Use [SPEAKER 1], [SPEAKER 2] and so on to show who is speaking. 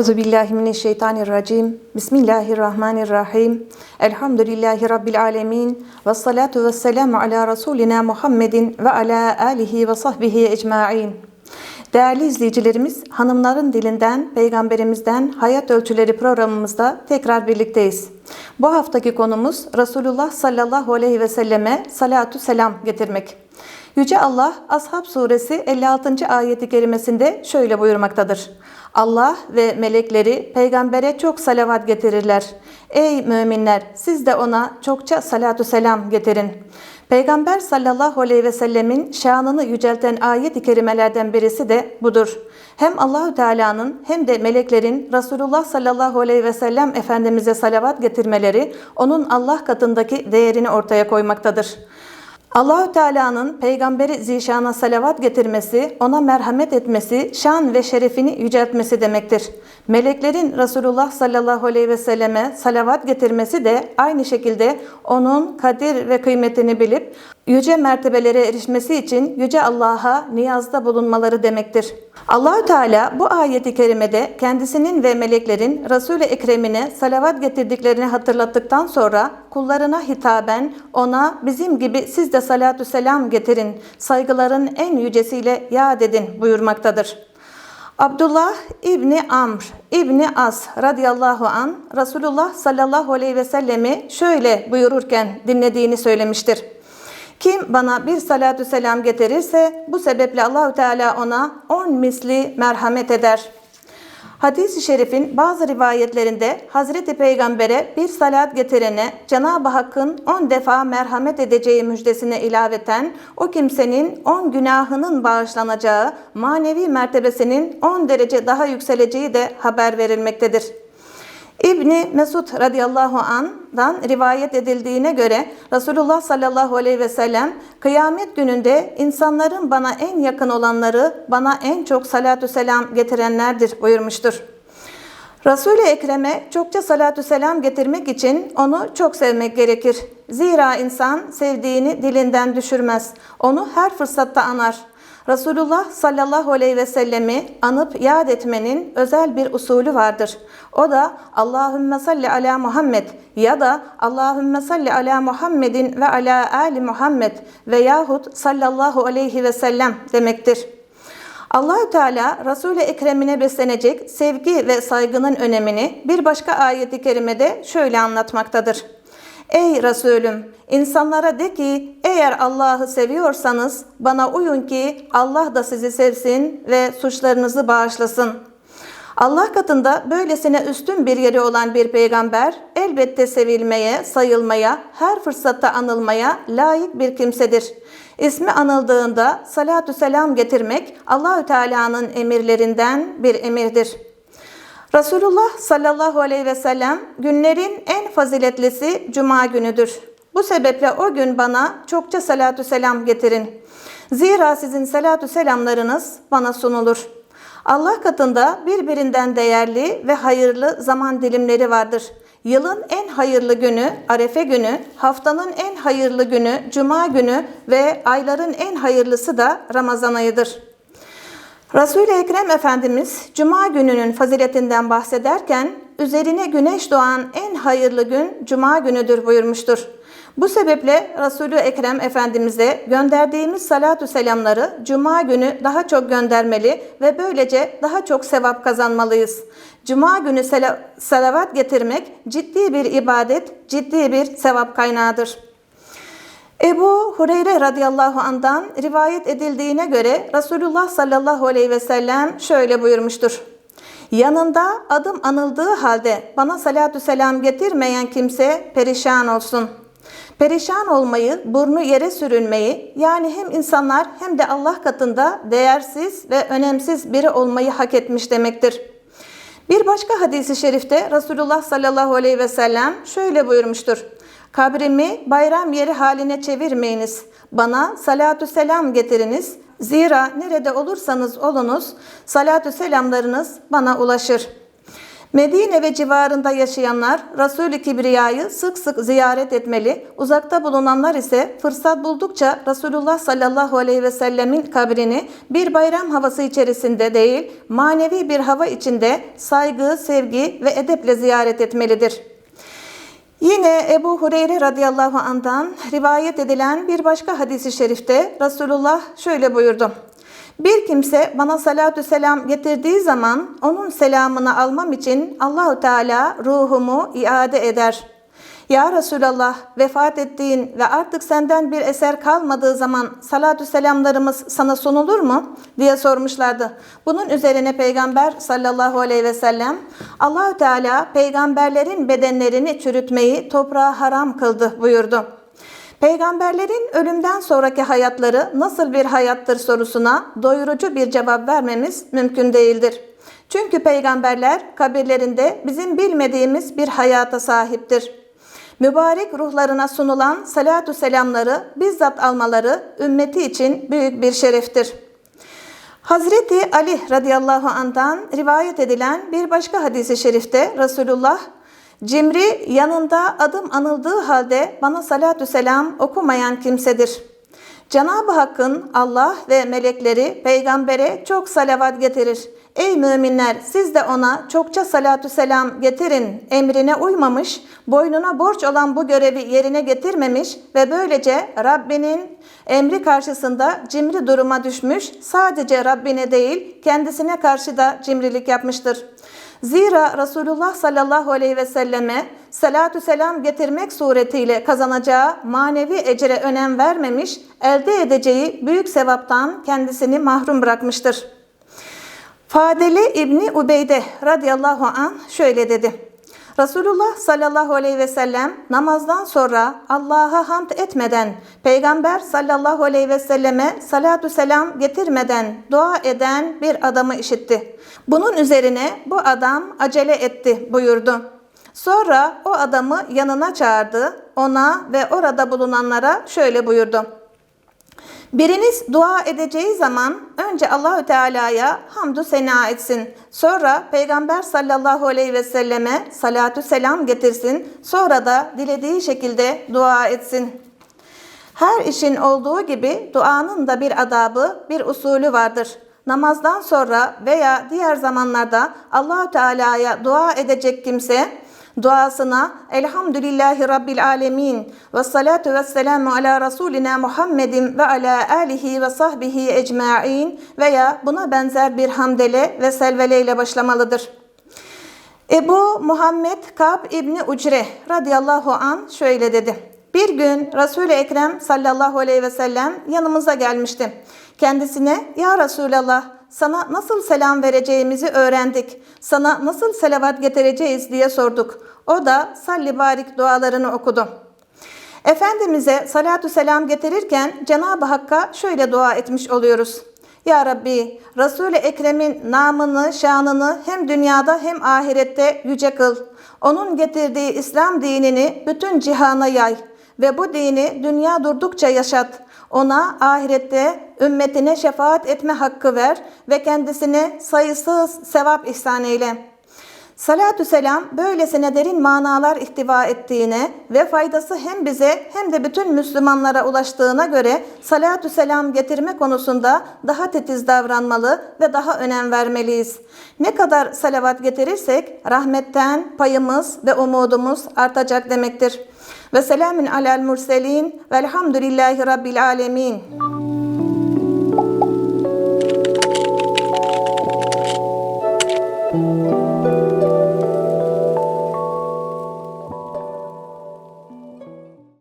[SPEAKER 1] Euzu billahi mineşşeytanirracim. Bismillahirrahmanirrahim. Elhamdülillahi rabbil alamin. Ves salatu vesselamu ala rasulina Muhammedin ve ala alihi ve sahbihi ecmaîn. Değerli izleyicilerimiz, hanımların dilinden, peygamberimizden hayat ölçüleri programımızda tekrar birlikteyiz. Bu haftaki konumuz Resulullah sallallahu aleyhi ve selleme salatu selam getirmek. Yüce Allah Ashab suresi 56. ayeti kerimesinde şöyle buyurmaktadır. Allah ve melekleri peygambere çok salavat getirirler. Ey müminler siz de ona çokça salatu selam getirin. Peygamber sallallahu aleyhi ve sellemin şanını yücelten ayet-i kerimelerden birisi de budur. Hem Allahü Teala'nın hem de meleklerin Resulullah sallallahu aleyhi ve sellem Efendimiz'e salavat getirmeleri onun Allah katındaki değerini ortaya koymaktadır. Allahü Teala'nın peygamberi zişana salavat getirmesi, ona merhamet etmesi, şan ve şerefini yüceltmesi demektir. Meleklerin Resulullah sallallahu aleyhi ve selleme salavat getirmesi de aynı şekilde onun kadir ve kıymetini bilip yüce mertebelere erişmesi için yüce Allah'a niyazda bulunmaları demektir. Allahü Teala bu ayeti kerimede kendisinin ve meleklerin Resul-i Ekrem'ine salavat getirdiklerini hatırlattıktan sonra kullarına hitaben ona bizim gibi siz de salatü selam getirin, saygıların en yücesiyle yad edin buyurmaktadır. Abdullah İbni Amr İbni As radıyallahu an Resulullah sallallahu aleyhi ve sellemi şöyle buyururken dinlediğini söylemiştir. Kim bana bir salatü selam getirirse bu sebeple Allahü Teala ona on misli merhamet eder. Hadis-i şerifin bazı rivayetlerinde Hazreti Peygamber'e bir salat getirene Cenab-ı Hakk'ın on defa merhamet edeceği müjdesine ilaveten o kimsenin on günahının bağışlanacağı, manevi mertebesinin on derece daha yükseleceği de haber verilmektedir. İbni Mesud radıyallahu an'dan rivayet edildiğine göre Resulullah sallallahu aleyhi ve sellem kıyamet gününde insanların bana en yakın olanları bana en çok salatü selam getirenlerdir buyurmuştur. Resul-i Ekrem'e çokça salatü selam getirmek için onu çok sevmek gerekir. Zira insan sevdiğini dilinden düşürmez. Onu her fırsatta anar. Resulullah sallallahu aleyhi ve sellemi anıp yad etmenin özel bir usulü vardır. O da Allahümme salli ala Muhammed ya da Allahümme salli ala Muhammedin ve ala ali Muhammed veyahut sallallahu aleyhi ve sellem demektir. Allahü Teala Resul-i Ekrem'ine beslenecek sevgi ve saygının önemini bir başka ayeti kerimede şöyle anlatmaktadır. Ey Resulüm insanlara de ki eğer Allah'ı seviyorsanız bana uyun ki Allah da sizi sevsin ve suçlarınızı bağışlasın. Allah katında böylesine üstün bir yeri olan bir peygamber elbette sevilmeye, sayılmaya, her fırsatta anılmaya layık bir kimsedir. İsmi anıldığında salatü selam getirmek Allahü Teala'nın emirlerinden bir emirdir. Resulullah sallallahu aleyhi ve sellem günlerin en faziletlisi cuma günüdür. Bu sebeple o gün bana çokça salatü selam getirin. Zira sizin salatü selamlarınız bana sunulur. Allah katında birbirinden değerli ve hayırlı zaman dilimleri vardır. Yılın en hayırlı günü Arefe günü, haftanın en hayırlı günü Cuma günü ve ayların en hayırlısı da Ramazan ayıdır. Resul-i Ekrem Efendimiz Cuma gününün faziletinden bahsederken üzerine güneş doğan en hayırlı gün Cuma günüdür buyurmuştur. Bu sebeple Resulü Ekrem Efendimiz'e gönderdiğimiz salatü selamları Cuma günü daha çok göndermeli ve böylece daha çok sevap kazanmalıyız. Cuma günü sel salavat getirmek ciddi bir ibadet, ciddi bir sevap kaynağıdır. Ebu Hureyre radıyallahu andan rivayet edildiğine göre Resulullah sallallahu aleyhi ve sellem şöyle buyurmuştur. Yanında adım anıldığı halde bana salatü selam getirmeyen kimse perişan olsun. Perişan olmayı, burnu yere sürünmeyi yani hem insanlar hem de Allah katında değersiz ve önemsiz biri olmayı hak etmiş demektir. Bir başka hadisi şerifte Resulullah sallallahu aleyhi ve sellem şöyle buyurmuştur. Kabrimi bayram yeri haline çevirmeyiniz. Bana salatü selam getiriniz. Zira nerede olursanız olunuz salatü selamlarınız bana ulaşır. Medine ve civarında yaşayanlar Resul-i Kibriya'yı sık sık ziyaret etmeli, uzakta bulunanlar ise fırsat buldukça Resulullah sallallahu aleyhi ve sellemin kabrini bir bayram havası içerisinde değil, manevi bir hava içinde saygı, sevgi ve edeple ziyaret etmelidir. Yine Ebu Hureyre radıyallahu andan rivayet edilen bir başka hadisi şerifte Resulullah şöyle buyurdu. Bir kimse bana salatü selam getirdiği zaman onun selamını almam için Allahu Teala ruhumu iade eder. Ya Resulallah vefat ettiğin ve artık senden bir eser kalmadığı zaman salatü selamlarımız sana sunulur mu? diye sormuşlardı. Bunun üzerine Peygamber sallallahu aleyhi ve sellem Allahü Teala peygamberlerin bedenlerini çürütmeyi toprağa haram kıldı buyurdu. Peygamberlerin ölümden sonraki hayatları nasıl bir hayattır sorusuna doyurucu bir cevap vermemiz mümkün değildir. Çünkü peygamberler kabirlerinde bizim bilmediğimiz bir hayata sahiptir. Mübarek ruhlarına sunulan salatu selamları bizzat almaları ümmeti için büyük bir şereftir. Hazreti Ali radıyallahu anh'tan rivayet edilen bir başka hadisi şerifte Resulullah Cimri yanında adım anıldığı halde bana salatü selam okumayan kimsedir. Cenab-ı Hakk'ın Allah ve melekleri peygambere çok salavat getirir. Ey müminler siz de ona çokça salatü selam getirin emrine uymamış, boynuna borç olan bu görevi yerine getirmemiş ve böylece Rabbinin emri karşısında cimri duruma düşmüş, sadece Rabbine değil kendisine karşı da cimrilik yapmıştır. Zira Resulullah sallallahu aleyhi ve selleme salatü selam getirmek suretiyle kazanacağı manevi ecre önem vermemiş, elde edeceği büyük sevaptan kendisini mahrum bırakmıştır. Fadeli İbni Ubeyde radıyallahu an şöyle dedi. Resulullah sallallahu aleyhi ve sellem namazdan sonra Allah'a hamd etmeden, Peygamber sallallahu aleyhi ve selleme salatü selam getirmeden dua eden bir adamı işitti. Bunun üzerine bu adam acele etti buyurdu. Sonra o adamı yanına çağırdı, ona ve orada bulunanlara şöyle buyurdu. Biriniz dua edeceği zaman önce Allahü Teala'ya hamdü sena etsin. Sonra Peygamber sallallahu aleyhi ve selleme salatü selam getirsin. Sonra da dilediği şekilde dua etsin. Her işin olduğu gibi duanın da bir adabı, bir usulü vardır. Namazdan sonra veya diğer zamanlarda Allahü Teala'ya dua edecek kimse duasına Elhamdülillahi Rabbil Alemin ve salatu ve selamu ala Resulina Muhammedin ve ala alihi ve sahbihi ecma'in veya buna benzer bir hamdele ve selvele ile başlamalıdır. Ebu Muhammed Kab İbni Ucre radıyallahu an şöyle dedi. Bir gün Resul-i Ekrem sallallahu aleyhi ve sellem yanımıza gelmişti. Kendisine ya Resulallah sana nasıl selam vereceğimizi öğrendik. Sana nasıl selavat getireceğiz diye sorduk. O da salli barik dualarını okudu. Efendimiz'e salatü selam getirirken Cenab-ı Hakk'a şöyle dua etmiş oluyoruz. Ya Rabbi, Resul-i Ekrem'in namını, şanını hem dünyada hem ahirette yüce kıl. Onun getirdiği İslam dinini bütün cihana yay ve bu dini dünya durdukça yaşat. Ona ahirette ümmetine şefaat etme hakkı ver ve kendisine sayısız sevap ihsan eyle. Salatü selam böylesine derin manalar ihtiva ettiğine ve faydası hem bize hem de bütün Müslümanlara ulaştığına göre salatü selam getirme konusunda daha titiz davranmalı ve daha önem vermeliyiz. Ne kadar salavat getirirsek rahmetten payımız ve umudumuz artacak demektir. Ve selamün alel murselin velhamdülillahi rabbil alemin.